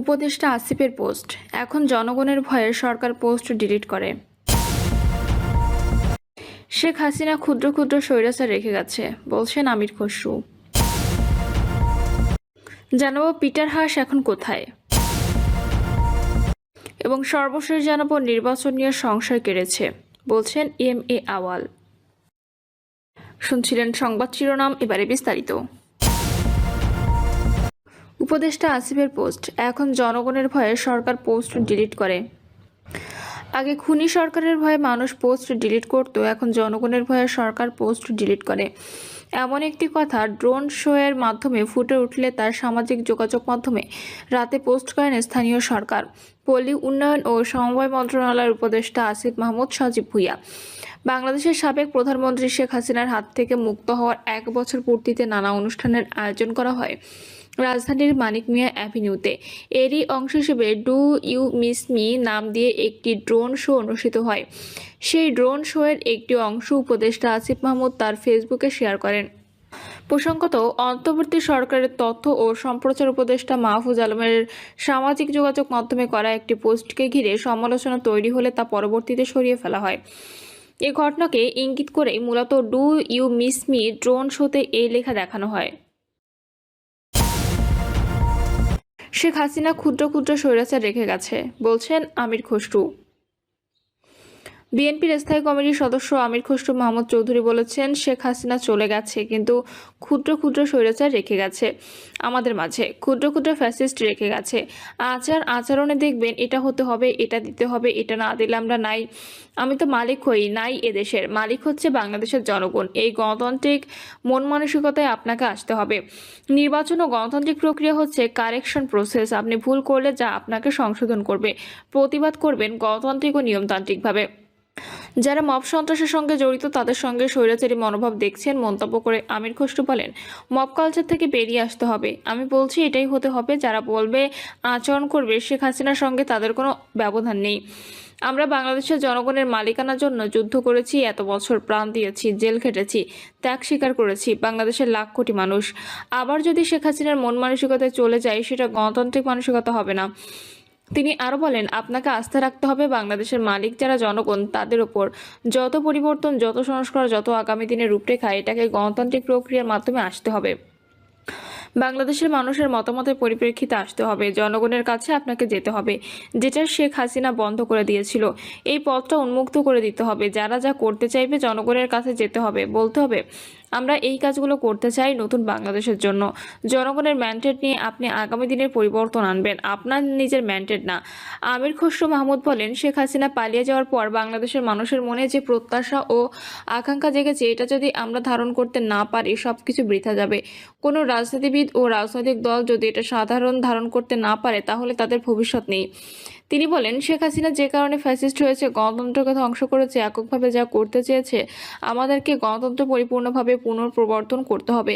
উপদেষ্টা আসিফের পোস্ট। এখন জনগণের ভয়ে সরকার পোস্ট ডিলিট করে। শেখ হাসিনা ক্ষুদ্র ক্ষুদ্র স্বৈরাচার রেখে গেছে, বলছেন আমির খসরু। জানাব পিটার হাস এখন কোথায়? এবং সর্বশেষ জানাব নির্বাচন নিয়ে সংশয় কেড়েছে, বলছেন এম এ আওয়াল। শুনছিলেন সংবাদ শিরোনাম, এবারে বিস্তারিত। উপদেষ্টা আসিফের পোস্ট। এখন জনগণের ভয়ে সরকার পোস্ট ডিলিট করে। আগে খুনি সরকারের ভয়ে মানুষ পোস্ট ডিলিট করতো, এখন জনগণের ভয়ে সরকার পোস্ট ডিলিট করে। এমন একটি কথা, ড্রোন শোয়ের মাধ্যমে ফুটে উঠলে তার সামাজিক যোগাযোগ মাধ্যমে রাতে পোস্ট করেন স্থানীয় সরকার। পল্লী উন্নয়ন ও সমবায় মন্ত্রণালয়ের উপদেষ্টা আসিফ মাহমুদ সজীব ভুইয়া। বাংলাদেশের সাবেক প্রধানমন্ত্রী শেখ হাসিনার হাত থেকে মুক্ত হওয়ার এক বছর পূর্তিতে নানা অনুষ্ঠানের আয়োজন করা হয়। রাজধানীর মানিক মিয়া অ্যাভিনিউতে। এরই অংশ হিসেবে ডু ইউ মিস মি নাম দিয়ে একটি ড্রোন শো অনুষ্ঠিত হয়। সেই ড্রোন শোয়ের একটি অংশ উপদেষ্টা আসিফ মাহমুদ তার ফেসবুকে শেয়ার করেন। প্রসঙ্গত, অন্তর্বর্তী সরকারের তথ্য ও সম্প্রচার উপদেষ্টা মাহফুজ আলমের সামাজিক যোগাযোগ মাধ্যমে করা একটি পোস্টকে ঘিরে সমালোচনা তৈরি হলে তা পরবর্তীতে সরিয়ে ফেলা হয়। এ ঘটনাকে ইঙ্গিত করেই মূলত do you miss me drone শোতে এই লেখা দেখানো হয়। শেখ হাসিনা ক্ষুদ্র ক্ষুদ্র স্বৈরাচার রেখে গেছে বলছেন আমির খসরু। বিএনপির স্থায়ী কমিটির সদস্য আমির খসরু মাহমুদ চৌধুরী বলেছেন, শেখ হাসিনা চলে গেছে, কিন্তু ক্ষুদ্র ক্ষুদ্র স্বৈরাচার রেখে গেছে আমাদের মাঝে। ক্ষুদ্র ক্ষুদ্র ফ্যাসিস্ট রেখে গেছে। আচার আচরণে দেখবেন এটা হতে হবে, এটা দিতে হবে, এটা না দিলে আমরা নাই। আমি তো মালিক হই, নাই এদেশের মালিক হচ্ছে বাংলাদেশের জনগণ। এই গণতান্ত্রিক মন মানসিকতায় আপনাকে আসতে হবে। নির্বাচন ও গণতান্ত্রিক প্রক্রিয়া হচ্ছে কারেকশন প্রসেস। আপনি ভুল করলে যা আপনাকে সংশোধন করবে, প্রতিবাদ করবেন গণতান্ত্রিক ও নিয়মতান্ত্রিকভাবে। যারা মব সন্ত্রাসের সঙ্গে জড়িত, তাদের সঙ্গে স্বৈরাচারী মনোভাব দেখছেন মন্তব্য করে আমির খসরু বলেন, মব কালচার থেকে বেরিয়ে আসতে হবে। আমি বলছি এটাই হতে হবে, যারা বলবে আচরণ করবে শেখ হাসিনার সঙ্গে তাদের কোনো ব্যবধান নেই। আমরা বাংলাদেশের জনগণের মালিকানার জন্য যুদ্ধ করেছি, এত বছর প্রাণ দিয়েছি, জেল খেটেছি, ত্যাগ স্বীকার করেছি, বাংলাদেশের লাখ কোটি মানুষ। আবার যদি শেখ হাসিনার মন মানসিকতায় চলে যায়, সেটা গণতান্ত্রিক মানসিকতা হবে না। তিনি আরও বলেন, আপনাকে আস্থা রাখতে হবে বাংলাদেশের মালিক যারা জনগণ, তাদের ওপর যত পরিবর্তন, যত সংস্কার, যত আগামী দিনের রূপরেখা, এটাকে গণতান্ত্রিক প্রক্রিয়ার মাধ্যমে আসতে হবে। বাংলাদেশের মানুষের মতামতের পরিপ্রেক্ষিতে আসতে হবে। জনগণের কাছে আপনাকে যেতে হবে, যেটা শেখ হাসিনা বন্ধ করে দিয়েছিল। এই পথটা উন্মুক্ত করে দিতে হবে। যারা যা করতে চাইবে, জনগণের কাছে যেতে হবে। বলতে হবে আমরা এই কাজগুলো করতে চাই নতুন বাংলাদেশের জন্য। জনগণের ম্যান্ডেট নিয়ে আপনি আগামী দিনের পরিবর্তন আনবেন। আপনার নিজের ম্যান্ডেট না। আমির খসরু মাহমুদ বলেন, শেখ হাসিনা পালিয়ে যাওয়ার পর বাংলাদেশের মানুষের মনে যে প্রত্যাশা ও আকাঙ্ক্ষা জেগেছে, এটা যদি আমরা ধারণ করতে না পারি সব কিছু বৃথা যাবে। কোনো রাজনীতিবিদ ও রাজনৈতিক দল যদি এটা সাধারণ ধারণ করতে না পারে, তাহলে তাদের ভবিষ্যৎ নেই। তিনি বলেন, শেখ হাসিনা যে কারণে ফ্যাসিস্ট হয়েছে, গণতন্ত্রকে ধ্বংস করেছে, এককভাবে যা করতে চেয়েছে, আমাদেরকে গণতন্ত্র পরিপূর্ণভাবে পুনঃপ্রবর্তন করতে হবে।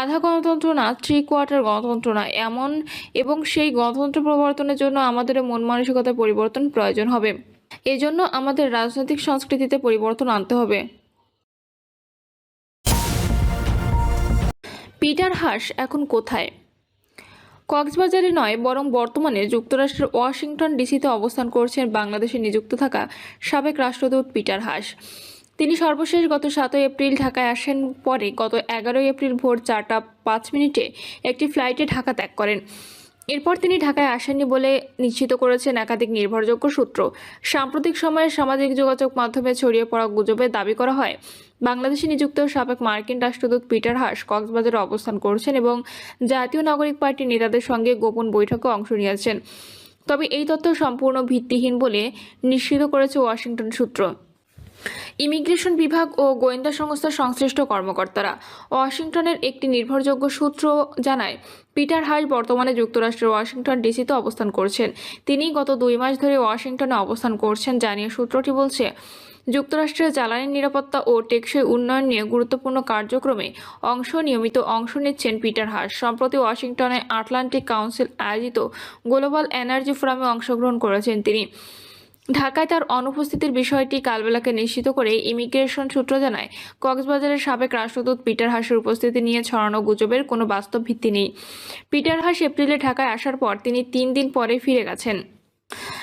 আধা গণতন্ত্র না থ্রি কোয়ার্টার গণতন্ত্র না, এমন এবং সেই গণতন্ত্র প্রবর্তনের জন্য আমাদের মন মানসিকতার পরিবর্তন প্রয়োজন হবে। এজন্য আমাদের রাজনৈতিক সংস্কৃতিতে পরিবর্তন আনতে হবে। পিটার হাস এখন কোথায়? কক্সবাজারে নয়, বরং বর্তমানে যুক্তরাষ্ট্রের ওয়াশিংটন ডিসিতে অবস্থান করছেন বাংলাদেশে নিযুক্ত থাকা সাবেক রাষ্ট্রদূত পিটার হাস। তিনি সর্বশেষ গত সাতই এপ্রিল ঢাকায় আসেন পরে গত এগারোই এপ্রিল ভোর চারটা পাঁচ মিনিটে একটি ফ্লাইটে ঢাকা ত্যাগ করেন। এরপর তিনি ঢাকায় আসেননি বলে নিশ্চিত করেছেন একাধিক নির্ভরযোগ্য সূত্র। সাম্প্রতিক সময়ে সামাজিক যোগাযোগ মাধ্যমে ছড়িয়ে পড়া গুজবে দাবি করা হয়, বাংলাদেশে নিযুক্ত সাবেক মার্কিন রাষ্ট্রদূত পিটার হাস কক্সবাজারে অবস্থান করছেন এবং জাতীয় নাগরিক পার্টির নেতাদের সঙ্গে গোপন বৈঠকে অংশ নিয়েছেন। তবে এই তথ্য সম্পূর্ণ ভিত্তিহীন বলে নিশ্চিত করেছে ওয়াশিংটন সূত্র। ইমিগ্রেশন বিভাগ ও গোয়েন্দা সংস্থার সংশ্লিষ্ট কর্মকর্তারা ওয়াশিংটনের একটি নির্ভরযোগ্য সূত্র জানায়, পিটার হাস বর্তমানে যুক্তরাষ্ট্রের ওয়াশিংটন ডিসিতে অবস্থান করছেন। তিনি গত দুই মাস ধরে ওয়াশিংটনে অবস্থান করছেন জানিয়ে সূত্রটি বলছে, যুক্তরাষ্ট্রের জ্বালানি নিরাপত্তা ও টেকসই উন্নয়ন নিয়ে গুরুত্বপূর্ণ কার্যক্রমে অংশ নিয়মিত অংশ নিচ্ছেন পিটার হাস সম্প্রতি ওয়াশিংটনে আটলান্টিক কাউন্সিল আয়োজিত গ্লোবাল এনার্জি ফোরামে অংশগ্রহণ করেছেন তিনি। ঢাকায় তার অনুপস্থিতির বিষয়টি কালবেলাকে নিশ্চিত করে ইমিগ্রেশন সূত্র জানায়, কক্সবাজারের সাবেক রাষ্ট্রদূত পিটার হাসের উপস্থিতি নিয়ে ছড়ানো গুজবের কোনো বাস্তব ভিত্তি নেই। পিটার হাস এপ্রিলে ঢাকায় আসার পর তিনি তিন দিন পরে ফিরে গেছেন।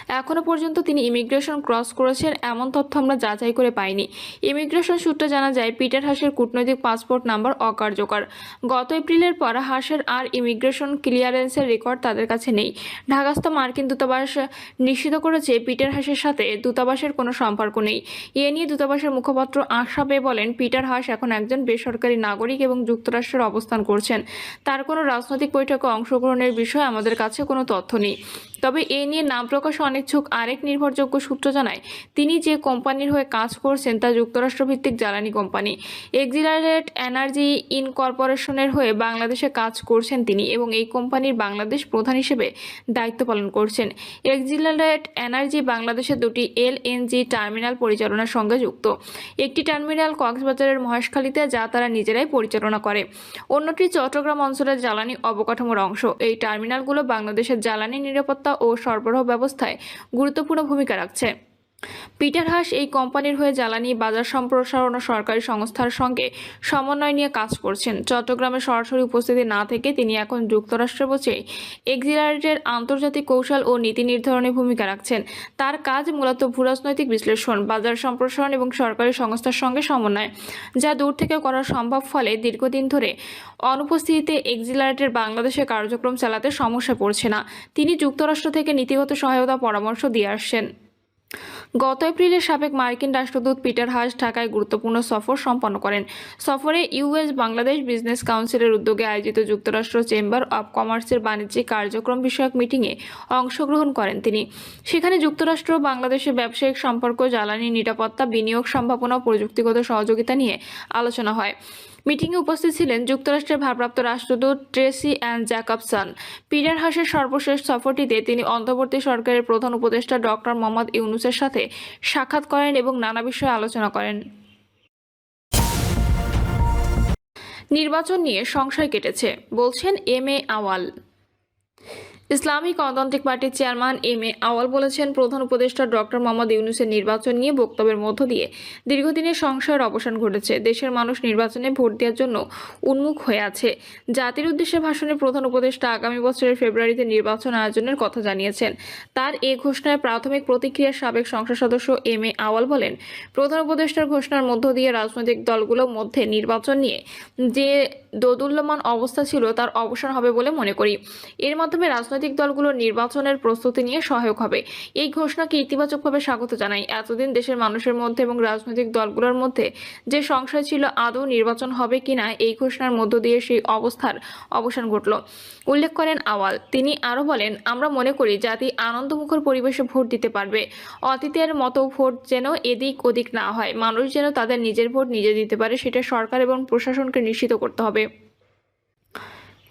এখনও পর্যন্ত তিনি ইমিগ্রেশন ক্রস করেছেন, এমন তথ্য আমরা যাচাই করে পাইনি। ইমিগ্রেশন সূত্রে জানা যায়, পিটার হাসের কূটনৈতিক পাসপোর্ট নাম্বার অকার্যকর। গত এপ্রিলের পর হাসের আর ইমিগ্রেশন ক্লিয়ারেন্সের রেকর্ড তাদের কাছে নেই। ঢাকাস্থ মার্কিন দূতাবাস নিশ্চিত করেছে, পিটার হাসের সাথে দূতাবাসের কোনো সম্পর্ক নেই। এ নিয়ে দূতাবাসের মুখপাত্র আশা বে বলেন, পিটার হাস এখন একজন বেসরকারি নাগরিক এবং যুক্তরাষ্ট্রের অবস্থান করছেন। তার কোনো রাজনৈতিক বৈঠকে অংশগ্রহণের বিষয়ে আমাদের কাছে কোনো তথ্য নেই। তবে এ নিয়ে নাম প্রকাশে অনিচ্ছুক আরেক নির্ভরযোগ্য সূত্র জানায়, তিনি যে কোম্পানির হয়ে কাজ করছেন তা যুক্তরাষ্ট্রভিত্তিক জ্বালানি কোম্পানি। এক্সিলারেট এনার্জি ইনকর্পোরেশনের হয়ে বাংলাদেশে কাজ করছেন তিনি এবং এই কোম্পানির বাংলাদেশ প্রধান হিসেবে দায়িত্ব পালন করছেন। এক্সিলারেট এনার্জি বাংলাদেশের দুটি এলএনজি টার্মিনাল পরিচালনার সঙ্গে যুক্ত। একটি টার্মিনাল কক্সবাজারের মহেশখালীতে যা তারা নিজেরাই পরিচালনা করে। অন্যটি চট্টগ্রাম অঞ্চলের জ্বালানি অবকাঠামোর অংশ। এই টার্মিনালগুলো বাংলাদেশের জ্বালানি নিরাপত্তা ও সরবরাহ ব্যবস্থায় গুরুত্বপূর্ণ ভূমিকা রাখছে। পিটার হাস এই কোম্পানির হয়ে জ্বালানি, বাজার সম্প্রসারণ ও সরকারি সংস্থার সঙ্গে সমন্বয় নিয়ে কাজ করছেন। চট্টগ্রামে সরাসরি উপস্থিতি না থেকে তিনি এখন যুক্তরাষ্ট্রে বসে এক্সিলারেটের আন্তর্জাতিক কৌশল ও নীতি নির্ধারণে ভূমিকা রাখছেন। তার কাজ মূলত ভূরাজনৈতিক বিশ্লেষণ, বাজার সম্প্রসারণ এবং সরকারি সংস্থার সঙ্গে সমন্বয়, যা দূর থেকে করা সম্ভব ফলে দীর্ঘদিন ধরে অনুপস্থিতিতে এক্সিলারেটের বাংলাদেশে কার্যক্রম চালাতে সমস্যা পড়ছে না। তিনি যুক্তরাষ্ট্র থেকে নীতিগত সহায়তা পরামর্শ দিয়ে আসছেন। গত এপ্রিলে সাবেক মার্কিন রাষ্ট্রদূত পিটার হাস ঢাকায় গুরুত্বপূর্ণ সফর সম্পন্ন করেন। সফরে ইউএস বাংলাদেশ বিজনেস কাউন্সিলের উদ্যোগে আয়োজিত যুক্তরাষ্ট্র চেম্বার অব কমার্সের বাণিজ্যিক কার্যক্রম বিষয়ক মিটিংয়ে অংশগ্রহণ করেন তিনি। সেখানে যুক্তরাষ্ট্র, বাংলাদেশের ব্যবসায়িক সম্পর্ক, জ্বালানি নিরাপত্তা, বিনিয়োগ সম্ভাবনা প্রযুক্তিগত সহযোগিতা নিয়ে আলোচনা হয়। মিটিংয়ে উপস্থিত ছিলেন যুক্তরাষ্ট্রের ভারপ্রাপ্ত রাষ্ট্রদূত ট্রেসি অ্যান্ড জ্যাকবসন। পিটার হাসের সর্বশেষ সফরটিতে তিনি অন্তর্বর্তী সরকারের প্রধান উপদেষ্টা ডক্টর মোহাম্মদ ইউনুসের সাথে সাক্ষাৎ করেন এবং নানা বিষয়ে আলোচনা করেন। নির্বাচন নিয়ে সংশয় কেটেছে, বলছেন এম এ আওয়াল। ইসলামিক গণতান্ত্রিক পার্টির চেয়ারম্যান এম এ আওয়াল বলেছেন, প্রধান উপদেষ্টা ডক্টর মোহাম্মদ ইউনুসের নির্বাচন নিয়ে বক্তব্যের মধ্য দিয়ে দীর্ঘদিনের সংশয়ের অবসান ঘটেছে। দেশের মানুষ নির্বাচনে ভোট দেওয়ার জন্য উন্মুখ হয়ে আছে। জাতির উদ্দেশ্যে ভাষণে প্রধান উপদেষ্টা আগামী বছরের ফেব্রুয়ারিতে নির্বাচন আয়োজনের কথা জানিয়েছেন। তার এ ঘোষণায় প্রাথমিক প্রতিক্রিয়া সাবেক সংসদ সদস্য এম এ আওয়াল বলেন, প্রধান উপদেষ্টার ঘোষণার মধ্য দিয়ে রাজনৈতিক দলগুলোর মধ্যে নির্বাচন নিয়ে যে দোদুল্যমান অবস্থা ছিল তার অবসান হবে বলে মনে করি। এর মাধ্যমে রাজনৈতিক দলগুলোর নির্বাচনের প্রস্তুতি নিয়ে সহায়ক হবে। এই ঘোষণাকে ইতিবাচকভাবে স্বাগত জানাই। এতদিন দেশের মানুষের মধ্যে এবং রাজনৈতিক দলগুলোর মধ্যে যে সংশয় ছিল, আদৌ নির্বাচন হবে কিনা, এই ঘোষণার মধ্য দিয়ে সেই অবস্থার অবসান ঘটল। উল্লেখ করেন আওয়াল। তিনি আরও বলেন, আমরা মনে করি জাতি আনন্দমুখর পরিবেশে ভোট দিতে পারবে। অতীতের মতো ভোট যেন এদিক ওদিক না হয়। মানুষ যেন তাদের নিজের ভোট নিজে দিতে পারে, সেটা সরকার এবং প্রশাসনকে নিশ্চিত করতে হবে।